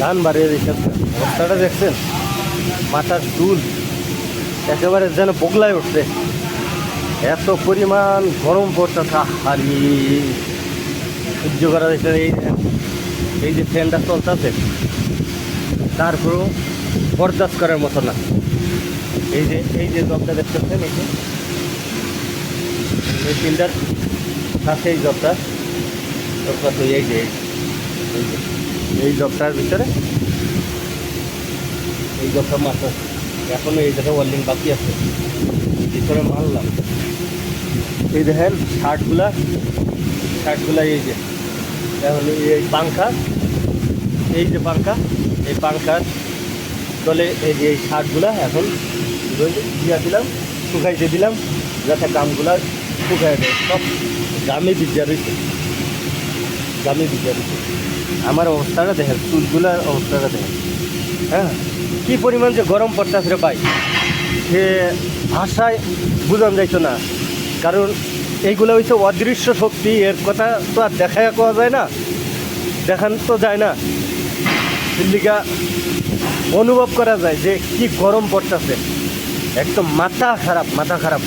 ধান বাড়িয়ে রেখেছে অবস্থাটা দেখছেন? মাথার চুল একেবারে যেন বগলায় উঠছে। এত পরিমাণ গরম পড়তেছে আর সহ্য করা যাচ্ছে। এই এই যে ফ্যানটা চলতেছে, তারপরেও বরদাস্ত করার মতো না। এই যে এই যে জবটা দেখতেছেন এই যে। এই এই জবটা। জবটা তো এই যে, এই জবটার ভিতরে। এই জবটা মাত্র। এখনও এই জায়গায় ওয়ার্লিং বাকি আছে। ভিতরে মারলাম? এই দেখেন, শার্টগুলা শার্টগুলা এই যে। এখন এই পাংখা, এই যে পাংখা, এই পাংখার তলে এই যে এই শার্টগুলা এখন দিয়া দিলাম, শুকাইতে দিলাম, যাতে কামগুলা শুকাই দেয় সব গামে বিদ্যা রয়েছে। গামে বিদ্যা রয়েছে। আমার অবস্থাটা দেখেন, চুলগুলার অবস্থাটা দেখেন। হ্যাঁ? কী পরিমাণ যে গরম পড়তেছে রে ভাই। সে ভাষায় বোঝানো যাইতো না। কারণ এইগুলো হচ্ছে অদৃশ্য শক্তি, এর কথা তো আর দেখা পাওয়া যায় না। দেখান তো যায় না। দিল্লিকা অনুভব করা যায় যে কি গরম পড়তেছে। একদম মাথা খারাপ মাথা খারাপ।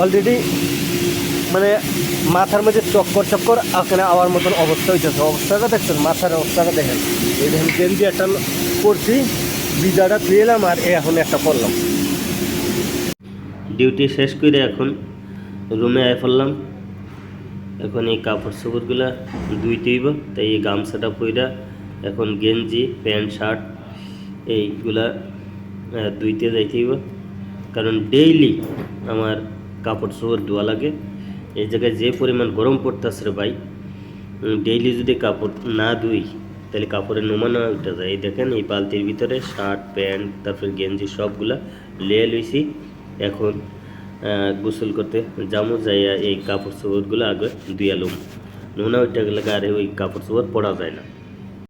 অলরেডি মানে মাথার মধ্যে চক্কর চক্কর ওখানে আওয়ার মতন অবস্থা হইতেছে। অবস্থাটা দেখছেন মাথার অবস্থাটা দেখেন। এই দেখেন গেঞ্জি একটা করছি বিজাটা পেলাম আর এখন একটা করলাম। ডিউটি শেষ করে এখন রুমে আয় পড়লাম। এখন এই কাপড় চোপড়গুলা ধুইতেইব তাই এই গামছাটা পইরা এখন গেঞ্জি প্যান্ট শার্ট এইগুলা আহ, ধুইতে যাইতেইব কারণ ডেইলি আমার কাপড় চোপড় ধোয়া লাগে। এই জায়গায় যে পরিমাণ গরম পড়তেছে রে ভাই ডেইলি যদি কাপড় না ধুই, তাহলে কাপড়ের নমুনা উঠে যায়। এই দেখেন, এই বালতির ভিতরে শার্ট, প্যান্ট, তারপর গেঞ্জি সবগুলা লেয়ে লইছি। এখন গোসল করতে জামু যাইয়া এই কাপড় চোপড়গুলো আগে ধুয়ালুম নোনা উঠে গেলে গায়ে ওই কাপড় চোপড় পরা যায় না।